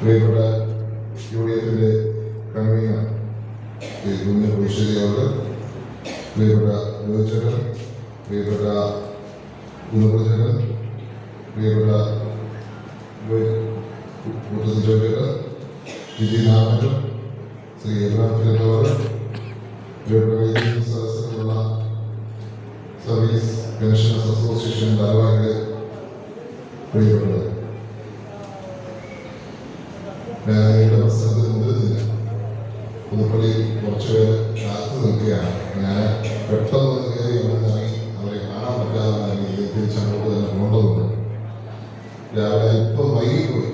പ്രിയപ്പെട്ട U D എഫിന്റെ convener Shri Kunju Kusheri അവർ പ്രിയപ്പെട്ട രോഹിച്ചേട്ടൻ പ്രിയപ്പെട്ട കുന്നുപുരച്ചേട്ടൻ പ്രിയപ്പെട്ട ശ്രീ എബ്രാം ഫിലിപ്പ് അവർ പ്രിയപ്പെട്ട സദസ്സിലുള്ള സർവീസ് പെൻഷനേഴ്സ് അസോസിയേഷൻ ഭാരവാഹികളെ പ്രിയപ്പെട്ടത് ഞാനയുടെ പ്രശ്നത്തിൽ മുതിരുന്നില്ല പുതുപ്പള്ളി കുറച്ചുപേര് കാത്തു നിൽക്കുകയാണ്. ഞാൻ പെട്ടെന്ന് കയറി ഇറങ്ങി അവരെ കാണാൻ പറ്റാതെ തിരിച്ചങ്ങോട്ട് തന്നെ പോകേണ്ടതുണ്ട്. രാവിലെ ഇപ്പം വൈകിപ്പോയി.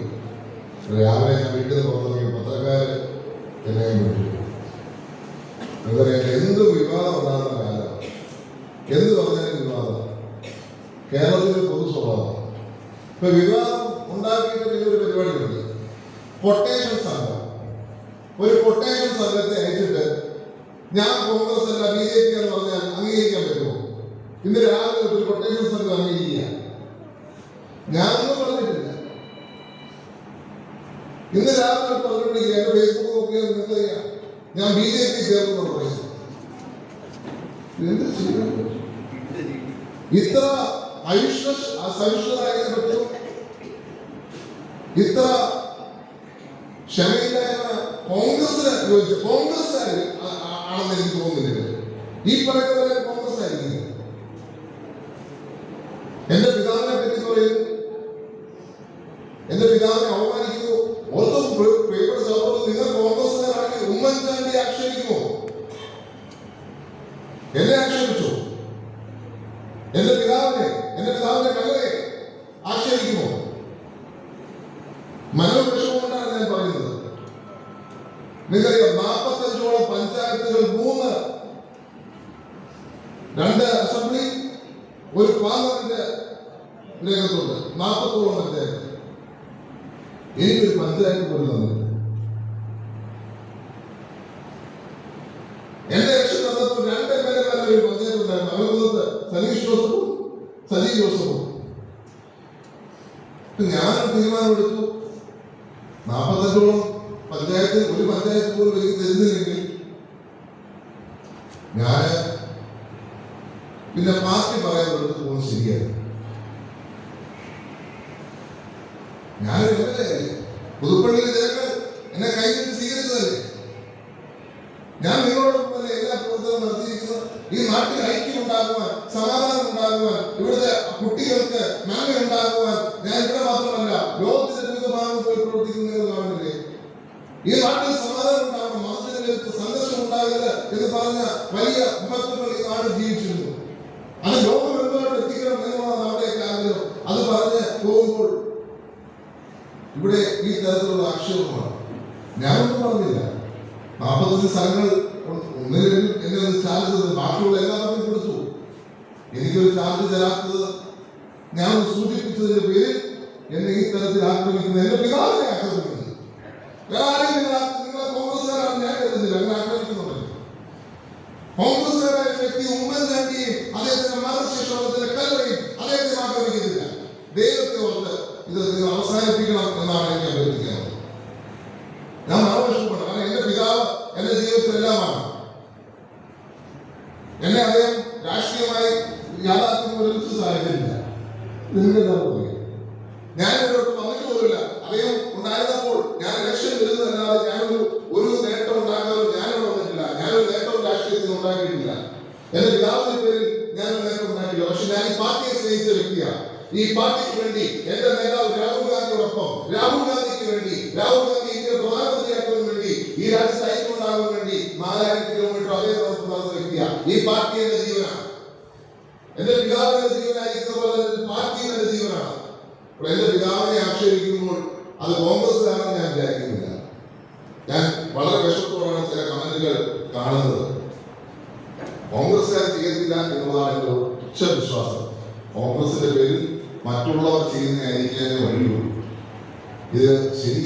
രാവിലെ ഞാൻ വീട്ടിൽ നിന്ന് പുറത്തിറങ്ങി പത്രക്കാര് എന്നെ വിട്ടു. അതുപോലെ എന്ത് വിവാദം ഉണ്ടാകുന്ന കാലം എന്ത് പറഞ്ഞാലും വിവാദം. കേരളത്തിലെ പൊതു സ്വഭാവം. ഇപ്പൊ വിവാദം ഉണ്ടാക്കിയിട്ട് വലിയൊരു പരിപാടിയുണ്ട് കൊട്ടേഷൻ സംഘം. ഒരു കൊട്ടേഷൻ സംഘത്തെ അയച്ചിട്ട് ഞാൻ കോൺഗ്രസ് അല്ല ബി ജെ പി എന്ന് പറഞ്ഞാൽ അംഗീകരിക്കാൻ പറ്റുമോ? ഇന്ന് രാവിലെ ഒരു കൊട്ടേഷൻ സംഘം അംഗീകരിക്കുക. ഞാനൊന്നും പറഞ്ഞിട്ടില്ല. ഇന്ന് രാവിലെ പറഞ്ഞിട്ടുണ്ടെങ്കിൽ എന്റെ ഫേസ്ബുക്ക് നോക്കിയാൽ നിങ്ങൾക്കറിയാം ഞാൻ ബി ജെ പി ചേർന്നു പറയും എന്ത് ചെയ്യും ഇത്ര സവിഷ്ണതായതിനെ പറ്റും. ഇത്ര ക്ഷമയില്ലായ്മ കോൺഗ്രസ് യോജിച്ചു കോൺഗ്രസ് ആണെന്ന് എനിക്ക് തോന്നുന്നില്ല. ഈ പറയുന്നവരെ കോൺഗ്രസ് ആയിരിക്കും എന്റെ പിതാവിനെ പറ്റി പറയും. എന്റെ പിതാവിനെ അവമാനിക്കുന്നു. ഓർത്തും പേപ്പർ സഹോദരൻ നിങ്ങൾ കോൺഗ്രസ്സുകാരാണെങ്കിൽ ഉമ്മൻചാണ്ടി ആക്ഷേപിക്കുമോ? എന്നെ ആക്ഷേപിച്ചു? എന്റെ പിതാവിനെ എന്റെ പിതാവിന്റെ മകളെ ആക്ഷേപിക്കുമോ? മനോവിഷമം നിങ്ങൾക്കറിയാം നാൽപ്പത്തഞ്ചോളം പഞ്ചായത്തുകൾ മൂന്ന്. രണ്ട് അസംബ്ലി ഒരു പാർലമെന്റ് രംഗത്തുണ്ട്. നാൽപ്പത്തോളം പഞ്ചായത്ത് എനിക്കൊരു പഞ്ചായത്ത് പോലും തന്നില്ല എന്റെ ലക്ഷ്യം തന്നപ്പോൾ രണ്ട് എം എൽ എമാരെ ഒരു പഞ്ചായത്ത് ഉണ്ടായിരുന്നു അവർക്ക് സനീഷ് ജോസഫും. സജി ജോസഫും ഞാൻ തീരുമാനമെടുത്തു നാൽപ്പത്തഞ്ചോളം പഞ്ചായത്ത് ഒരു പഞ്ചായത്ത് പോലും എനിക്ക് തരുന്നില്ലെങ്കിൽ ഞാൻ പിന്നെ പാർട്ടി പറയാൻ എടുത്ത് പോകുന്നത് ശരിയല്ല. ഞാനൊരു എം എൽ എ പുതുപ്പള്ളിയിൽ ജനങ്ങൾ എന്നെ കൈകൊണ്ട് സ്വീകരിച്ചതല്ലേ? ഞാൻ നിങ്ങളോടൊപ്പം തന്നെ എല്ലാ പ്രവർത്തനവും നടത്തിയിരിക്കുന്നത് ഈ നാട്ടിൽ ഐക്യം ഉണ്ടാകുവാൻ സമാധാനം ഉണ്ടാകുവാൻ ഇവിടുത്തെ കുട്ടികൾക്ക് നന്മ ഉണ്ടാകുവാൻ ഞാൻ ഇവിടെ മാത്രമല്ല ലോകത്തിന്റെ വിവിധ ഭാഗങ്ങൾ പോയി പ്രവർത്തിക്കുന്നത് കാണുന്നില്ലേ? ഈ നാട്ടിൽ സമാധാനം ഉണ്ടാകണം മതത്തിലേക്ക് സംഘർഷം ഉണ്ടാകരുത് എന്ന് പറഞ്ഞ വലിയ മഹത്വങ്ങൾ ഈ നാട് ജീവിച്ചിരുന്നു. അത് ലോകമെമ്പാടും എത്തിക്കണം എന്നുള്ളതാണ് അവിടേക്ക് ആഗ്രഹം. അത് പറഞ്ഞ് പോകുമ്പോൾ ഇവിടെ ഈ തരത്തിലുള്ള ആക്ഷേപമാണ്. ഞാനൊന്നും പറഞ്ഞില്ല. നാൽപ്പത്തഞ്ച് സ്ഥലങ്ങൾ ഒന്നിലും എന്നെ ഒന്ന് ചാർജ് ചെയ്തത് ബാക്കിയുള്ള എല്ലാവർക്കും കൊടുത്തു. എനിക്കൊരു ചാർജ് തരാത്തത് ഞാൻ സൂചിപ്പിച്ചതിന്റെ പേരിൽ എന്നെ ഈ തരത്തിൽ ആക്രമിക്കുന്നത് എന്റെ പിതാവിനെ ആക്രമിക്കുന്നത് വേറെ ആരെയും നിങ്ങൾ ആ- നിങ്ങളെ കോൺഗ്രസ്സുകാരാണ് ഞാൻ കരുതുന്നില്ല അങ്ങനെ ആക്രമിക്കുന്നുണ്ടല്ലോ കോൺഗ്രസ്സുകാരായ വ്യക്തി ഉമ്മൻചാണ്ടിയും അദ്ദേഹത്തിന്റെ മരണശേഷത്തിന്റെ കല്ലറയും അദ്ദേഹത്തെ ആക്രമിക്കുന്നില്ല ദൈവത്തെ ഓർത്ത് ഇത് അവസാനിപ്പിക്കണം എന്നാണ് എനിക്ക് അഭ്യർത്ഥിക്കുന്നത്. ഞാൻ മറുപക്ഷപ്പെടണം കാരണം എന്റെ പിതാവ് എന്റെ ജീവിതത്തിലെല്ലാമാണ്. എന്നെ അദ്ദേഹം രാഷ്ട്രീയമായി യാഥാർത്ഥ്യം സാഹചര്യമില്ല നിങ്ങൾക്ക് പോയി ഞാൻ ഇവിടോട്ട് വന്നിട്ട് പോലില്ല അദ്ദേഹം ഉണ്ടായിരുന്നപ്പോൾ ഞാൻ ഇലക്ഷൻ വരുന്നതല്ലാതെ എന്റെ പിതാവിന്റെ പേരിൽ ഞാൻ ഉണ്ടാക്കിയില്ല പക്ഷെ ഞാൻ ഈ പാർട്ടിയെ സ്നേഹിച്ച വ്യക്തിയാണ്. ഈ പാർട്ടിക്ക് വേണ്ടി എന്റെ നേതാവ് രാഹുൽ ഗാന്ധിയോടൊപ്പം രാഹുൽ ഗാന്ധിക്ക് വേണ്ടി രാഹുൽ ഗാന്ധി ഇന്ത്യ പ്രധാനമന്ത്രിയാക്കാൻ വേണ്ടി ഈ രാജ്യത്ത് ഐക്യമുണ്ടാകാൻ വേണ്ടി നാലായിരം കിലോമീറ്റർ അതേ നടത്തുന്ന വ്യക്തിയാണ്. ഈ പാർട്ടി എന്റെ ജീവനാണ്. എന്റെ പിതാവിന്റെ ജീവനായിരിക്കുന്ന പോലെ പാർട്ടി എന്റെ ജീവനാണ്. എന്റെ പിതാവിനെ ആക്ഷേപിക്കുമ്പോൾ അത് കോൺഗ്രസ്സുകാരാണെന്ന്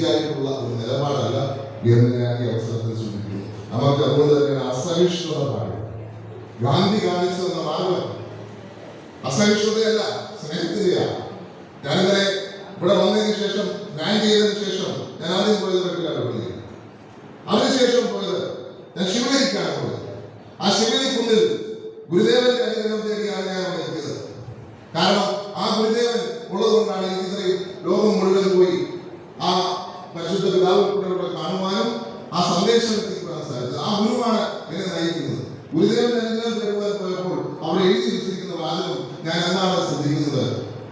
ശരിയായിട്ടുള്ള ഒരു നിലപാടല്ല എന്ന് ഞാൻ ഈ അവസരത്തിൽ സൂചിപ്പിക്കുന്നു. നമുക്ക് അതുകൊണ്ട് തന്നെ അസഹിഷ്ണുത പാടില്ല ഗാന്ധി കാണിച്ചു തന്ന മാർഗം അസഹിഷ്ണുതയല്ല സ്നേഹത്തിന്റെയാണ് ഞാനിന്നലെ ഇവിടെ വന്നതിന് ശേഷം ഞാൻ ചെയ്തതിനു ശേഷം ഞാൻ ആദ്യം പോയത് വെട്ടിലാട്ടുപള്ളിയിൽ അതിനുശേഷം പോയത് ഞാൻ ശിവഗിരിക്കാണ് പോയത്. ആ ശിവഗിരി ഗുരുദേവന്റെ അനുഗ്രഹം തേടിയാണ് ഞാൻ അവിടെ എത്തിയത്. കാരണം ആ ഗുരുദേവൻ ഉള്ളതുകൊണ്ടാണ് എനിക്ക് ഇത്രയും ലോകം മുഴുവൻ പോയി പിതാവ് കൂടെ കാണുവാനും ആ സന്ദേശം എത്തിക്കുവാൻ സാധിച്ചത്. ആ ഗുരുവാണ് എന്നെ നയിക്കുന്നത്. ഗുരുദേവൻ അനുഗ്രഹം തേടുവാൻ പോയപ്പോൾ അവർ എഴുതി വെച്ചിരിക്കുന്ന വാചകം ഞാൻ എന്നാണ് ശ്രദ്ധിക്കുന്നത്?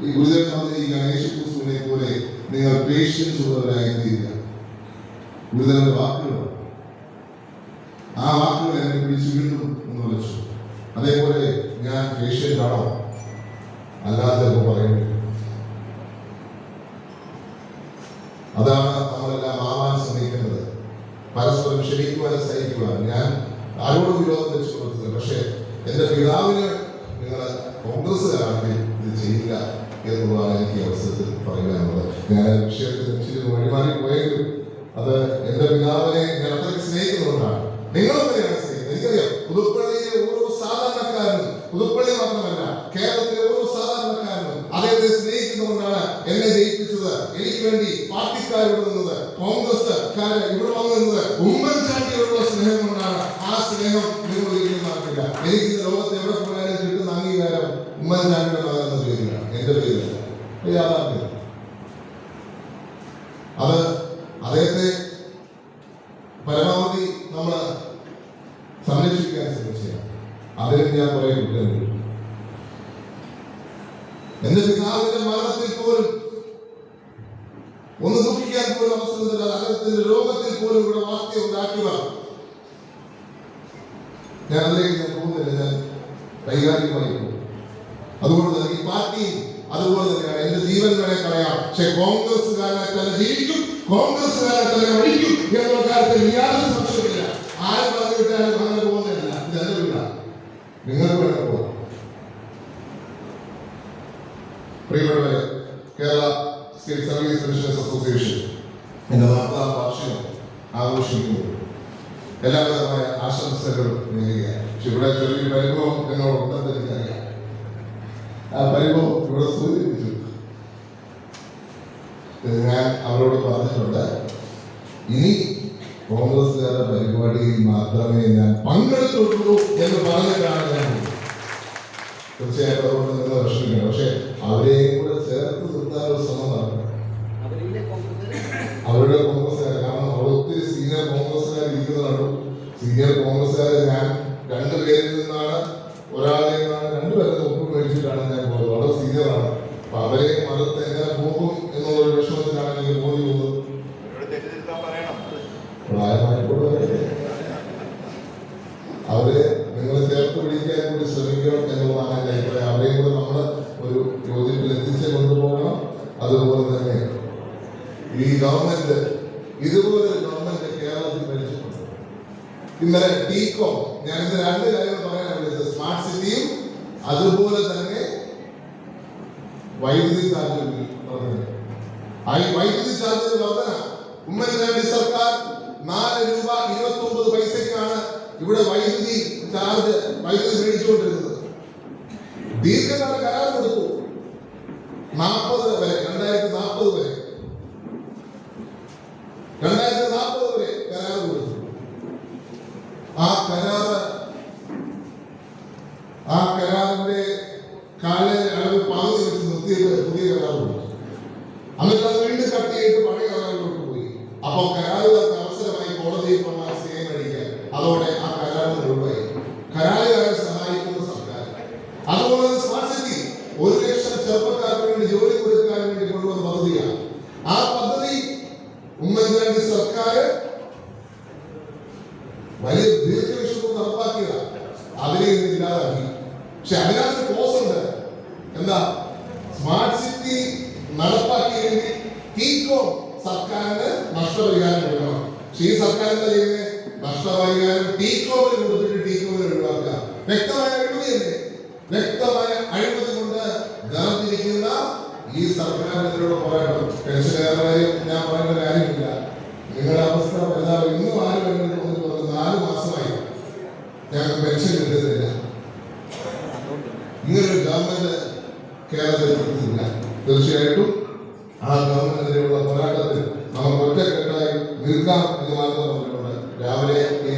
ഈ ഗുരുദേവൻ വന്നിരിക്കുകയാണ് യേശു ക്രിസ്തുവിനെ പോലെ നിങ്ങൾ പേഷ്യൻസ് ഉള്ളവരായി തീരുക ഗുരുദേവന്റെ വാക്കുകൾ. ആ വാക്കുകൾ എന്നെ പിടിച്ച് വീണ്ടും ഒന്ന് വിളിച്ചു. അതേപോലെ ഞാൻ പേഷ്യന്റ് ആണോ അല്ലാതെ പറയുന്നു അതാണ് പരസ്പരം ക്ഷമിക്കുവാൻ സഹിക്കുക. ഞാൻ ആരോട് വിരോധം വെച്ച് കൊടുത്തത് പക്ഷേ എന്റെ പിതാവിന് നിങ്ങൾ കോൺഗ്രസ്സുകാരാണെങ്കിൽ ഇത് ചെയ്യില്ല എന്നുള്ളതാണ് എനിക്ക് അവസരത്തിൽ പറയാനുള്ളത്. ഞാൻ വിഷയത്തിൽ ഇച്ചിരി വഴിമാറി പോയെങ്കിലും അത് എന്റെ പിതാവിനെ ഞാൻ അത്രയ്ക്ക് സ്നേഹിക്കുന്നതുകൊണ്ടാണ്. നിങ്ങളെങ്ങനെയാണ് സ്നേഹിക്കുന്നത്. എനിക്കറിയാം പുതുപ്പള്ളിയിലെ ഓരോ സാധാരണക്കാരനും പുതുപ്പള്ളി മാത്രമല്ല കേരളത്തിലെ ഓരോ സാധാരണക്കാരനും അദ്ദേഹത്തെ സ്നേഹിക്കുന്നതുകൊണ്ടാണ് എന്നെ ജയിപ്പിച്ചത്. എനിക്ക് വേണ്ടി പാർട്ടിക്കാരോട് കോൺഗ്രസ്സുകാരെ ഇവിടെ വന്നത് ഉമ്മൻചാണ്ടിയോടുള്ള സ്നേഹം കൊണ്ടാണ്. ആ സ്നേഹം നിങ്ങൾ ഒരിക്കലും നടക്കില്ല എനിക്ക് ലോകത്ത് എവിടെ പോയാലും കിട്ടുന്ന അംഗീകാരം ഉമ്മൻചാണ്ടിയുടെ മകൻ എന്ന പേരിലാണ്. എന്റെ പേരിലാണ്. യാഥാർത്ഥ്യം അത് അദ്ദേഹത്തെ പരമാവധി നമ്മൾ സംരക്ഷിക്കാൻ ശ്രമിച്ചാണ് അതിന് ഞാൻ കുറെ കുറ്റം ചെയ്തു. എന്റെ പിതാവിന്റെ മരണത്തിൽ പോലും ഒന്ന് ദുഃഖിക്കാൻ പോലും അവസരമില്ല. അദ്ദേഹത്തിന്റെ രോഗത്തിൽ പോലും ഇവിടെ വാർത്ത ഉണ്ടാക്കുക. ഞാൻ അതിലേക്ക് ഞാൻ പോകുന്നില്ല. ഞാൻ വൈകാരികമായി പോകും അതുകൊണ്ട് തന്നെ ഈ പാർട്ടി അതുപോലെ തന്നെയാണ്. എന്റെ ജീവൻ വരെ കളയാം. പക്ഷെ കോൺഗ്രസ്സുകാരനെ തന്നെ ജീവിക്കും കോൺഗ്രസ്സുകാരെ തന്നെ മടിക്കും എന്നുള്ള കാര്യത്തിൽ യാതൊരു സംശയമില്ല. ആരും പറഞ്ഞു വിട്ടാലും അങ്ങനെ പോകുന്നില്ല ഇത് എന്റെ വീടാണ് നിങ്ങൾക്ക് വേണം പോകാം. പ്രിയപ്പെട്ടവരെ പെൻഷനേഴ്സ് അസോസിയേഷൻ എന്റെ നാൽപ്പതാം വാർഷികം ആഘോഷിക്കുന്നു. എല്ലാവിധമായ ആശംസകളും നേരുകയാണ്. ഇവിടെ ചെറിയ പരിഭവം എന്നോട് ഉണ്ടെന്ന് എനിക്കറിയാം ആ പരിഭവം ഇവിടെ സൂചിപ്പിച്ചു. ഞാൻ അവരോട് പറഞ്ഞിട്ടുണ്ട്. ഇനി കോൺഗ്രസ്സുകാരുടെ പരിപാടിയിൽ മാത്രമേ ഞാൻ പങ്കെടുത്തുള്ളൂ എന്ന് പറഞ്ഞിട്ടാണ് ഞാൻ. തീർച്ചയായിട്ടും അതുകൊണ്ട് നിങ്ങൾ വിഷമിക്കണം. പക്ഷെ അവരെയും കൂടെ ചേർത്ത് നിർത്താനുള്ള ശ്രമം നടക്കണം. അവരുടെ കോൺഗ്രസ്സുകാർ കാരണം അവിടെ ഒത്തിരി സീനിയർ കോൺഗ്രസ്സുകാർ ഇരിക്കുന്നുണ്ട് സീനിയർ കോൺഗ്രസ്സുകാർ ഞാൻ രണ്ടു പേരിൽ നിന്നാണ് ഒരാളിൽ നിന്നാണ് രണ്ടുപേരുടെ ഒപ്പ് മേടിച്ചിട്ടാണ് ഞാൻ പോയത് വളരെ സീനിയറാണ് അപ്പൊ അവരെ മതത്തെ എങ്ങനെ പോകും എന്നുള്ളൊരു വിഷമത്തിലാണ് എനിക്ക് പോയി പോകുന്നത് അവരോട് തെറ്റിദ്ധരുത്താൻ പറയണം പ്രായമായിട്ടുള്ളവരെ അവരെ നിങ്ങൾ ചേർത്ത് പിടിക്കാൻ കൂടി ശ്രമിക്കണം എന്നുള്ളതാണ് എന്റെ അഭിപ്രായം അവരെയും കൂടെ നമ്മൾ ഒരു യോജിപ്പിൽ എത്തിച്ച് കൊണ്ടുപോകണം അതുപോലെ തന്നെ ഈ ഗവൺമെന്റ് ഇതുപോലെ ഒരു ഗവൺമെന്റ് കേരളത്തിൽ ഭരിച്ചിട്ടുണ്ട് ഇന്നലെ ടീകോം ഞാൻ ഇന്ന് രണ്ട് കാര്യങ്ങൾ പറയാൻ വിളിച്ചത്. സ്മാർട്ട് സിറ്റിയും അതുപോലെ തന്നെ വൈദ്യുതി ചാർജ് വൈദ്യുതി ചാർജ് വർധന ഉമ്മൻചാണ്ടി സർക്കാർ നാല് രൂപ ഇരുപത്തി ഒമ്പത് പൈസക്കാണ് ഇവിടെ വൈദ്യുതി ചാർജ് വൈദ്യുതി മേടിച്ചുകൊണ്ടിരുന്നത്. ദീർഘകാല കരാർ കൊടുത്തു. നാൽപ്പത് വരെ രണ്ടായിരത്തി നാൽപ്പത് വരെ രണ്ടായിരത്തി നാൽപ്പത് വരെ കരാർ കൊടുത്തു ആ കരാറ് ആ കരാറിന്റെ കാല അളവ് പാതി വെച്ച് നിർത്തിയിട്ട് പുതിയ കരാർ കൊടുത്തു അത് വീണ്ടും കട്ട് ചെയ്ത് പഴയ കരാറിലോട്ട് പോയി. അപ്പോൾ കരാറുകാർക്ക് അവസരമായി കോടതിയിൽ പോകാൻ സ്റ്റേ അടിക്കാൻ. അതോടെ ആ കരാർ ഒഴിവായി. കരാറുകാരെ സഹായിക്കുന്ന സർക്കാർ. അതുപോലെ സ്മാർട്ട് സിറ്റി ഒരു ലക്ഷം ചെറുപ്പക്കാർക്ക് വേണ്ടി ജോലി കൊടുക്കാൻ വേണ്ടി കൊണ്ടുവന്ന പദ്ധതിയാണ്. ആ പദ്ധതി ഉമ്മൻചാണ്ടി സർക്കാർ വലിയ ദീർഘവീക്ഷണം നടപ്പാക്കിയതാണ്. അതിനെ ഇല്ലാതാക്കി. പക്ഷെ അതിനകത്ത് ക്ലോസ് ഉണ്ട്. എന്താ സ്മാർട്ട് സിറ്റി നടപ്പാക്കിയെങ്കിൽ ടീകോ സർക്കാരിന് നഷ്ടപരിഹാരം കൊടുക്കണം. പക്ഷെ ഈ സർക്കാർ എന്താ ചെയ്യുന്നത് നഷ്ടപരിഹാരം ടീക്കോവർ കൊടുത്തിട്ട് ടീക്കോവർ ഒഴിവാക്കുക. വ്യക്തമായ അഴിമതിയല്ലേ? വ്യക്തമായ അഴിമതി കൊണ്ട് ഗാന്ധിരിക്കുന്ന ഈ സർക്കാരിനോട് പോരാട്ടം. പെൻഷനുകാരുടെ ഞാൻ പറയുന്ന കാര്യമില്ല. നിങ്ങളുടെ അവസ്ഥ എന്താ ഇന്നും ആരും എന്നോട് വന്നിട്ട് പറഞ്ഞു നാല് മാസമായി ഞങ്ങൾക്ക് പെൻഷൻ കിട്ടുന്നില്ല. ഇങ്ങനൊരു ഗവൺമെന്റ് കേരളത്തിൽ തീർച്ചയായിട്ടും ആ ഗവൺമെന്റിനെതിരെയുള്ള പോരാട്ടത്തിൽ അവർ ഒറ്റക്കെട്ടായി നിൽക്കാം എന്ന് മാത്രം പറഞ്ഞിട്ടുണ്ട് രാവിലെ ഈ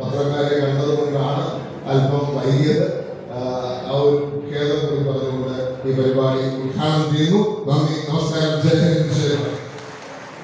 പത്രക്കാരെ കണ്ടതുകൊണ്ടാണ് അല്പം വൈകിയത്. ആ ഒരു ഖേദം കൂടി പറഞ്ഞുകൊണ്ട് ഈ പരിപാടി ഉദ്ഘാടനം ചെയ്യുന്നു. നന്ദി നമസ്കാരം.